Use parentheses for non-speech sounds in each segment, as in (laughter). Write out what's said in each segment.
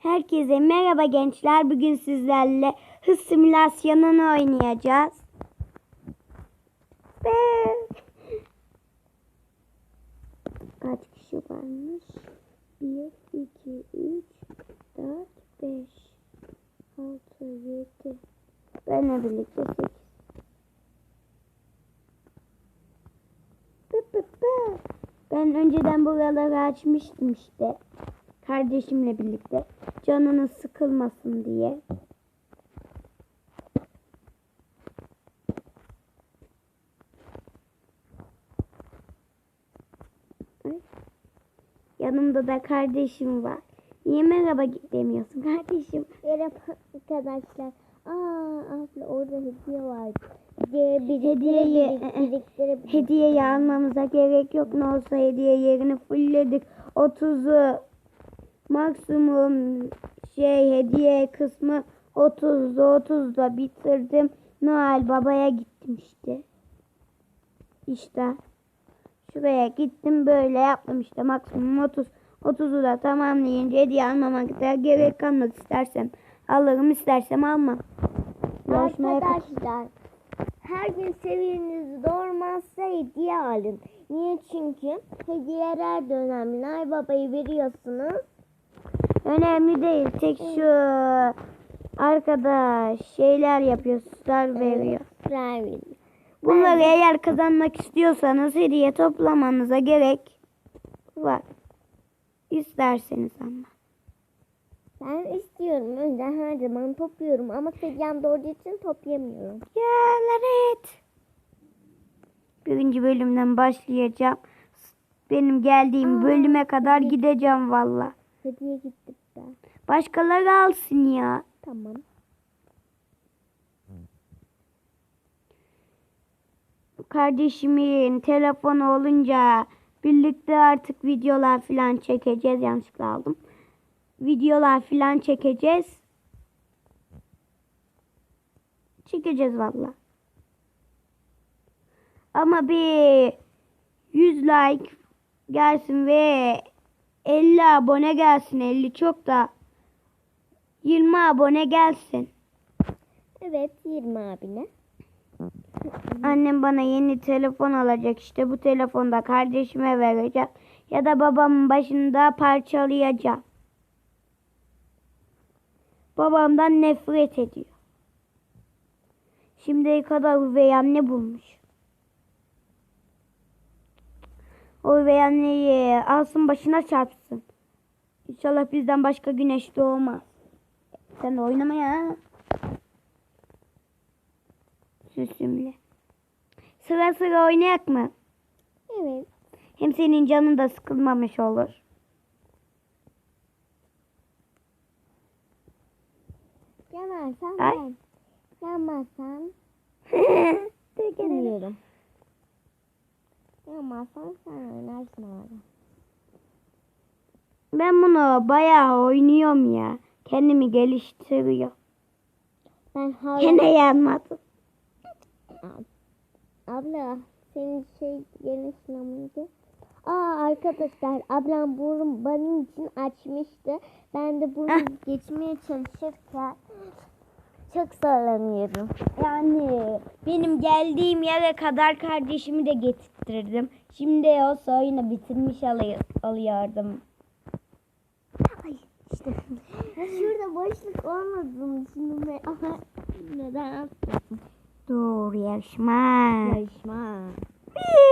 Herkese merhaba gençler. Bugün sizlerle hız simülasyonunu oynayacağız. Kaç kişi varmış? 1, 2, 3, 4, 5, 6, 7. Benle birlikte 8. Pı pı pı. Ben önceden buraları açmıştım işte. Kardeşimle birlikte. Canını sıkılmasın diye. Yanımda da kardeşim var. Niye merhaba demiyorsun kardeşim? Merhaba arkadaşlar. Aa abla orada hediye var. Hediye Hediyeyi- biriktire birik- Hediyeyi almamıza gerek yok. Ne olsa hediye yerini fullledik. 30'u maksimum şey hediye kısmı 30'da 30'da bitirdim. Noel babaya gittim işte. İşte şuraya gittim böyle yaptım işte maksimum 30. 30'u da tamamlayınca hediye almama kadar gerek kalmaz istersem alırım istersem almam. Arkadaşlar her gün seviyeniz doğurmazsa hediye alın. Niye? Çünkü hediyeler de önemli. Ay babayı veriyorsunuz. Önemli değil. Tek şu arkadaş şeyler yapıyor, star veriyor. Bunları eğer kazanmak istiyorsanız hediye toplamanıza gerek var. İsterseniz ama. Ben istiyorum. Önden her zaman topluyorum ama seviyem doğru için toplayamıyorum. Ya lanet. Birinci bölümden başlayacağım. Benim geldiğim Aa, bölüme kadar gideceğim valla. Hediye gitti ben. Başkaları alsın ya. Tamam. Kardeşimin telefonu olunca birlikte artık videolar falan çekeceğiz. Yanlışlıkla aldım. Videolar falan çekeceğiz. Çekeceğiz valla. Ama bir 100 like gelsin ve 50 abone gelsin. 50 çok da 20 abone gelsin. Evet 20 abine. Annem bana yeni telefon alacak işte bu telefonda kardeşime vereceğim ya da babamın başında parçalayacağım. Babamdan nefret ediyor. Şimdiye kadar üvey anne bulmuş. O üvey anneyi alsın başına çarpsın. İnşallah bizden başka güneş doğmaz. Sen de oynama ya. Süsümle. Sıra sıra oynayak mı? Evet. Hem senin canın da sıkılmamış olur. Yanarsan ben. Yanmazsan (laughs) Teşekkür Yanmazsan sen oynarsın orada. ben bunu bayağı oynuyorum ya. Kendimi geliştiriyor. Ben hala... Gene yanmadım. Abla senin şey yeni sınavınca. Aa arkadaşlar ablam burun benim için açmıştı. Ben de bunu Ah. geçmeye çalışırken çok zorlanıyorum. Yani benim geldiğim yere kadar kardeşimi de getirttirdim. Şimdi o oyunu bitirmiş alıyor, alıyordum. Ay işte. Şurada boşluk düşündüm ve aha neden yaptın? Dur yarışma. Yarışma.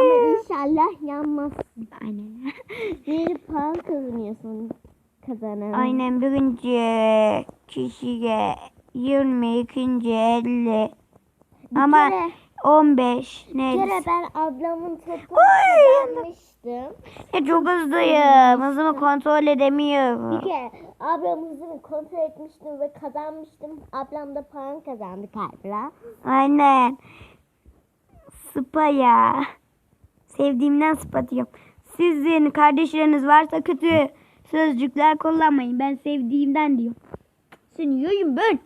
Ama inşallah yanmazsın. Aynen. (laughs) Bir puan kazanıyorsun kazanan. Aynen birinci kişiye 20, ikinci 50. Bir Ama kere, 15 bir neydi? kere ben ablamın topunu Ay, kazanmıştım. Ya çok hızlıyım. Hızımı kontrol edemiyorum. Bir kere ablamızı kontrol etmiştim ve kazanmıştım. Ablam da puan kazandı galiba. Aynen. Sıpa ya. Sevdiğimden sıpa diyorum. Sizin kardeşleriniz varsa kötü sözcükler kullanmayın. Ben sevdiğimden diyorum. Seni yiyeyim ben.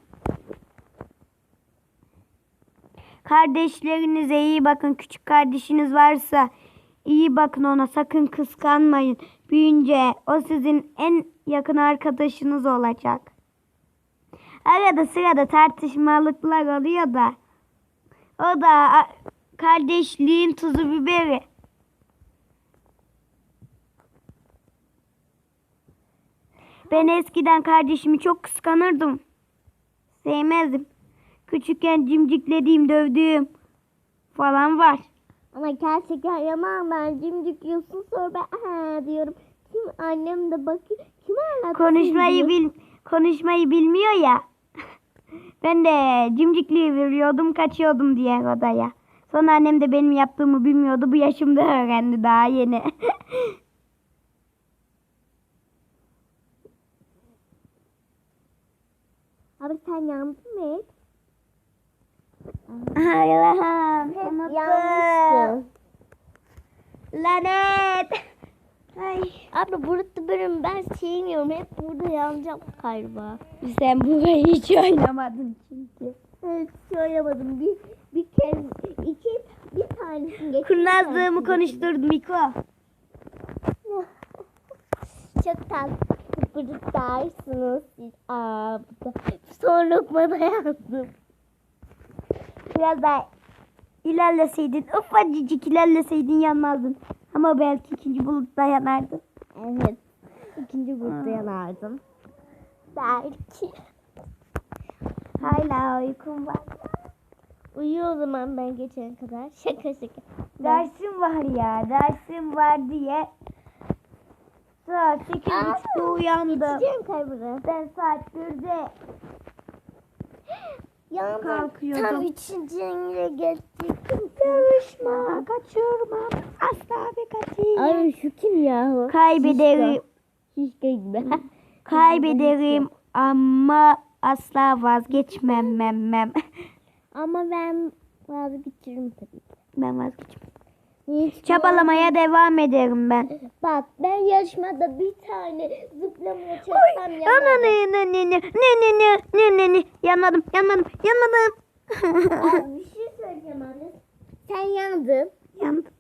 Kardeşlerinize iyi bakın. Küçük kardeşiniz varsa İyi bakın ona sakın kıskanmayın. Büyünce o sizin en yakın arkadaşınız olacak. Arada sırada tartışmalıklar oluyor da. O da kardeşliğin tuzu biberi. Ben eskiden kardeşimi çok kıskanırdım. Sevmezdim. Küçükken cimciklediğim, dövdüğüm falan var. Ama gerçekten yaman ben cimcik yiyorsun sonra ben aha diyorum. Kim annem de bakıyor. Kim anlattı? Konuşmayı bil konuşmayı bilmiyor ya. (laughs) ben de cimcikliği veriyordum, kaçıyordum diğer odaya. Sonra annem de benim yaptığımı bilmiyordu. Bu yaşımda öğrendi daha yeni. (laughs) Abi sen yandın mı? Allah'ım. Unuttum. Lanet. Ay. Abi burada bölüm ben sevmiyorum. Hep burada yanacağım galiba. Sen burayı hiç oynamadın çünkü. Evet söylemadım. Bir, bir kez iki bir tanesini geç. Kurnazlığımı konuşturdum Miko. (laughs) Çok tatlı kıpırdarsınız siz. Aa, bu da son lokmada yazdım biraz daha ilerleseydin, ufacıcık ilerleseydin yanmazdın. Ama belki ikinci bulutta yanardın. Evet. İkinci bulutta yanardım. Belki. Hala uykum var. Uyu o zaman ben geçene kadar. Şaka şaka. Dersim var ya. Dersim var diye. Saat 8.30'da uyandım. Geçeceğim kaybını. Ben saat 1'de Yağmur kalkıyordum. Tam üçüncü yere geçtik. Yarışma. Kaçırmam. Asla ve katiyen. Abi şu kim yahu? Kaybederim. Şişko gibi. (laughs) Kaybederim ama asla vazgeçmem. mem mem. Ama ben vazgeçerim tabii. Ben vazgeçmem. Hiç Çabalamaya devam ederim ben. Bak ben yarışmada bir tane çalışsam ana yanarım. ne ne ne ne ne ne ne ne ne yanmadım yanmadım yanmadım. Ay, bir (laughs) şey söyleyeceğim anne. Sen yandın. Yandım.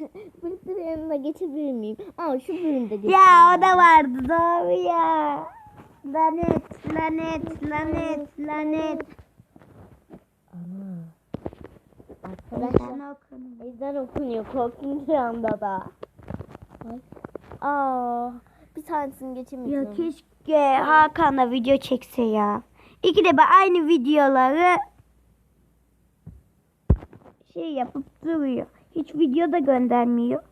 (laughs) Burası yanına geçebilir miyim? Aa şu bölümde geçeyim. Ya o da vardı doğru ya. Lanet lanet lanet lanet. Arkadaşlar ezan okunuyor korkunç anda da. Ay. Aa bir tanesini geçemedim. Ya keşke Hakan'la video çekse ya. İki de ben aynı videoları şey yapıp duruyor. Hiç video da göndermiyor.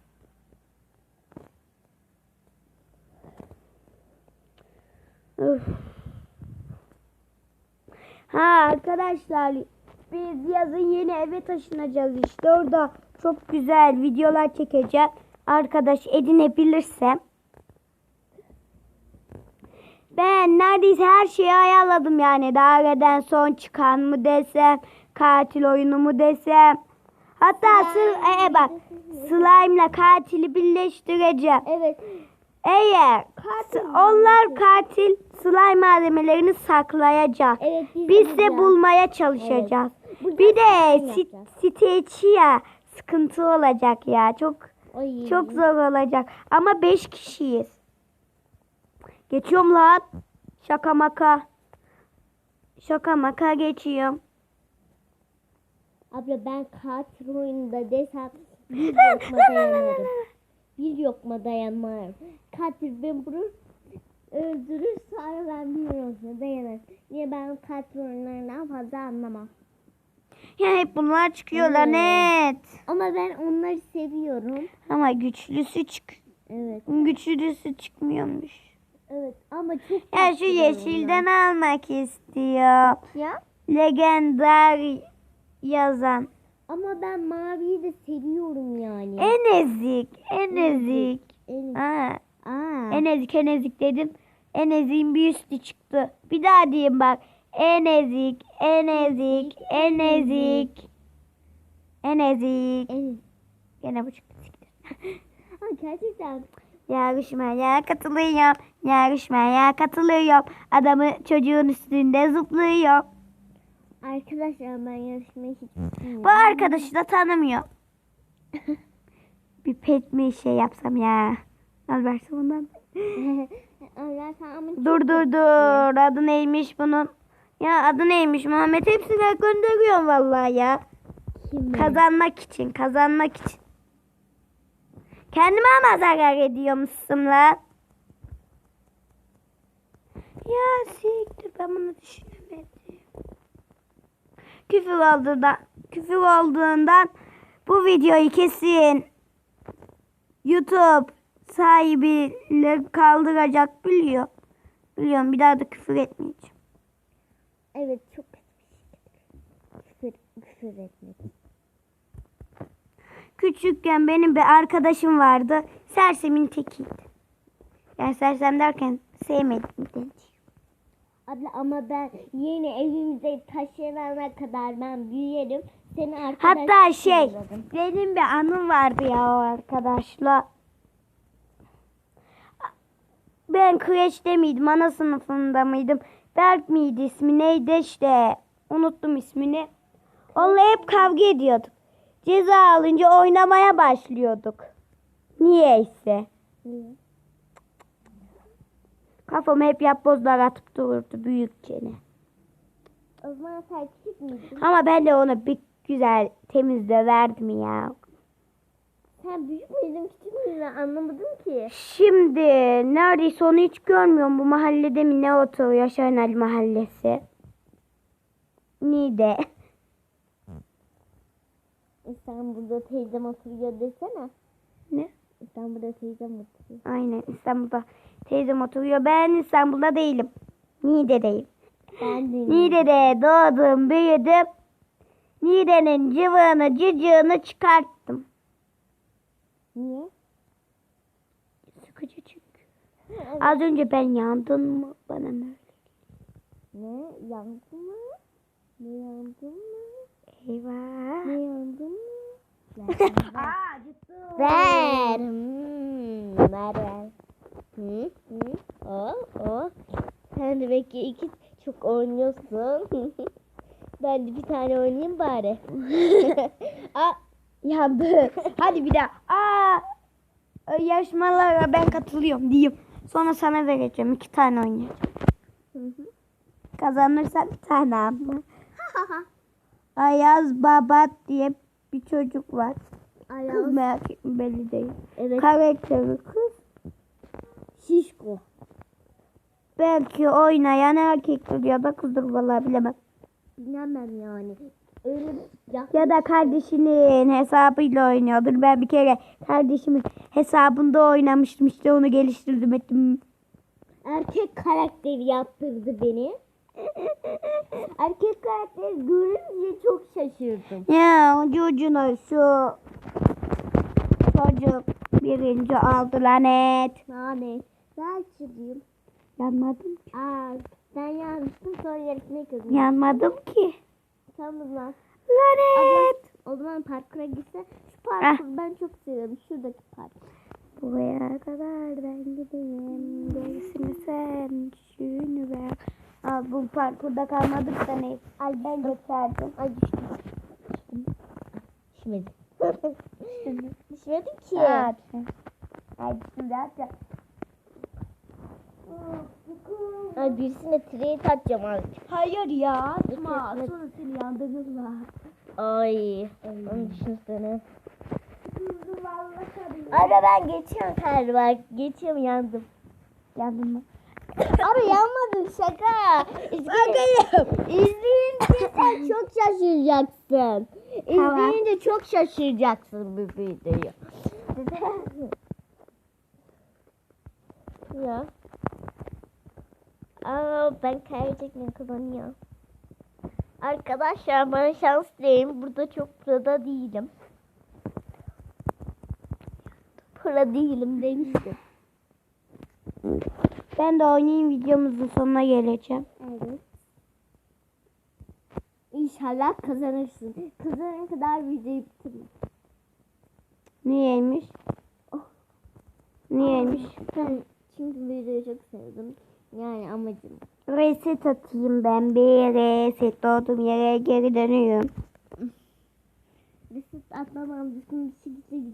Üf. Ha arkadaşlar biz yazın yeni eve taşınacağız işte orada çok güzel videolar çekeceğim. Arkadaş edinebilirsem. Ben neredeyse her şeyi ayarladım yani. Daireden son çıkan mı desem, katil oyunu mu desem. Hatta sı e, e, bak slime'la katili birleştireceğim. Evet. Eğer Katil onlar katil slime malzemelerini saklayacak. Evet biz, Biz de bulmaya çalışacağız. Burada Bir de slime sit, yapacağız. site ya sıkıntı olacak ya. Çok Ay. çok zor olacak. Ama 5 kişiyiz. Geçiyorum lan. Şaka maka. Şaka maka geçiyorum. Abla ben katil oyununda desem (laughs) bir lokma dayanırım. Bir lokma dayanmam. Katil ben vurur öldürür sonra ben bir lokma dayanırım. Niye ben katil oyunlarından fazla anlamam. Ya hep bunlar çıkıyor Evet. lanet. Ama ben onları seviyorum. Ama güçlüsü çık. Evet. Güçlüsü çıkmıyormuş. Evet ama çok Ya şu yeşilden almak istiyor. Ya. Legendar yazan. Ama ben maviyi de seviyorum yani. En ezik. En ezik. En. Aa. En ezik en ezik dedim. En eziğin bir üstü çıktı. Bir daha diyeyim bak. En ezik, en ezik, en ezik. En ezik. en. Gene bu çıktı. Ha, (laughs) gerçekten Yarışmaya katılıyorum. Yarışmaya katılıyorum. Adamı çocuğun üstünde zıplıyor. Arkadaşlar ben yarışmayı hiç bilmiyorum. Bu arkadaşı da tanımıyor. bir pet mi şey yapsam ya. Al versin (laughs) çok Dur dur dur. Adı neymiş bunun? Ya adı neymiş Muhammed? Hepsine gönderiyorum vallahi ya. Kimi? Kazanmak için, kazanmak için. Kendime ama zarar ediyormuşsun lan. Ya siktir ben bunu düşünemedim. Küfür olduğundan, küfür olduğundan bu videoyu kesin YouTube sahibiyle kaldıracak biliyor. Biliyorum bir daha da küfür etmeyeceğim. Evet çok kötü bir şey. Küfür, küfür etmek. Küçükken benim bir arkadaşım vardı. Sersemin tekiydi. Yani sersem derken sevmedim de. Abla ama ben yeni evimize taşınana kadar ben büyüyerim. Seni arkadaş Hatta şey sanırım. benim bir anım vardı ya o arkadaşla. Ben kreşte miydim, ana sınıfında mıydım? Berk miydi ismi neydi işte. Unuttum ismini. Onunla hep kavga ediyorduk. Ceza alınca oynamaya başlıyorduk. Niyeyse. Niye? Kafama hep yapbozlar atıp dururdu büyükçene. O zaman sen küçük müydün? Ama ben de ona bir güzel temiz döverdim ya. Sen büyük müydün küçük müydün anlamadım ki. Şimdi neredeyse onu hiç görmüyorum. Bu mahallede mi ne oturuyor? Şahinali mahallesi. Niğde. (laughs) İstanbul'da teyzem oturuyor desene. Ne? İstanbul'da teyzem oturuyor. Aynen İstanbul'da teyzem oturuyor. Ben İstanbul'da değilim. Niğde'deyim. Ben de (laughs) Niğde'de doğdum, büyüdüm. Niğde'nin cıvığını, cıcığını çıkarttım. Niye? Sıkıcı çünkü. Az önce ben yandım mı? Bana mı? Ne? Yandın mı? Ne yandın mı? Eyvah. Ne yandın mı? (laughs) Aa, acıttı. Ver. Hmm, ver ver. Hı, hı. O, o. Sen de belki iki çok oynuyorsun. (laughs) ben de bir tane oynayayım bari. (laughs) Aa, Yandı. (laughs) Hadi bir daha. Aa, yarışmalara ben katılıyorum diyeyim. Sonra sana vereceğim. iki tane oynayacağım. Hı hı. Kazanırsan bir tane ama. (laughs) Ayaz Babat diye bir çocuk var. Kız Ayağım. merak etme belli değil. Evet. Karakteri kız. Şişko. Belki oynayan erkektir ya da kızdır vallahi bilemem. Bilemem yani. Öyle ya. Ya da kardeşinin hesabıyla oynuyordur. Ben bir kere kardeşimin hesabında oynamıştım. İşte onu geliştirdim ettim. Erkek karakteri yaptırdı beni. (laughs) Erkek karakteri görünce çok şaşırdım. Ya ucu ucuna şu çocuk birinci aldı lanet. Yani ben çizeyim. Yanmadım ki. Aa, ben yanmıştım sonra yarışmayı kazandım. Yanmadım ki. Tamam lan. Lanet. O zaman parkura gitse şu parkuru ben çok seviyorum. Şuradaki park. Buraya kadar ben gideyim. Gerisini sen düşünü ver. Aa, bu parkurda kalmadık da ne? Ay ben geçerdim. Ay düştüm. Düşmedi. Düşmedi (laughs) ki. Evet. Ay şimdi hadi. Ay birisine trade atacağım azıcık. Hayır ya atma. Evet. Sonra seni yandırırlar. Ay. Onu düşünsene. Ara ben geçiyorum her bak. Geçiyorum yandım. Yandın mı? (coughs) Abi yanmadım şaka. İzleyince, izleyince sen (coughs) çok şaşıracaksın. Tamam. İzleyince çok şaşıracaksın bu videoyu. ya. Aa, ben kaybedecektim kazanıyor. Arkadaşlar bana şans deyin. Burada çok prada değilim. Pro değilim demiştim. Ben de oynayayım videomuzun sonuna geleceğim. Evet. İnşallah kazanırsın. Kazanana kadar videoyu bitirme. Niyeymiş? Niyeymiş? Ben çünkü videoyu çok sevdim. Yani amacım. Reset atayım ben bir reset doğduğum yere geri dönüyorum. Resit atmamam düzgün bir